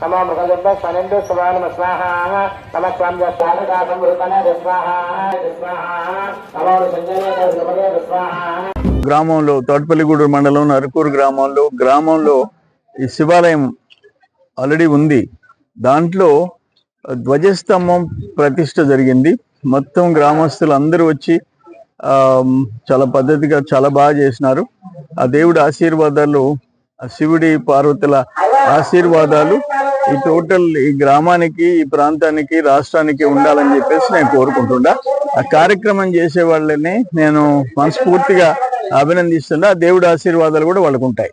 నమో మృగజబ్బ స్వనందు సువానమ స్వాహ నమ స్వామి స్వాగతా సంవృతనే స్వాహ నమో సంజయ స్వాహ గ్రామంలో తోటపల్లిగూడూరు మండలం నరుకూరు గ్రామంలో గ్రామంలో ఈ శివాలయం ఆల్రెడీ ఉంది. దాంట్లో ధ్వజస్తంభం ప్రతిష్ట జరిగింది. మొత్తం గ్రామస్తులు అందరూ వచ్చి చాలా పద్ధతిగా చాలా బాగా చేసినారు. ఆ దేవుడి ఆశీర్వాదాలు ఆ శివుడి పార్వతుల ఆశీర్వాదాలు ఈ టోటల్ ఈ గ్రామానికి ఈ ప్రాంతానికి రాష్ట్రానికి ఉండాలని చెప్పేసి నేను కోరుకుంటుండా ఆ కార్యక్రమం చేసే వాళ్ళని నేను మనస్ఫూర్తిగా అభినందిస్తున్నా. ఆ దేవుడి ఆశీర్వాదాలు కూడా వాళ్ళకు ఉంటాయి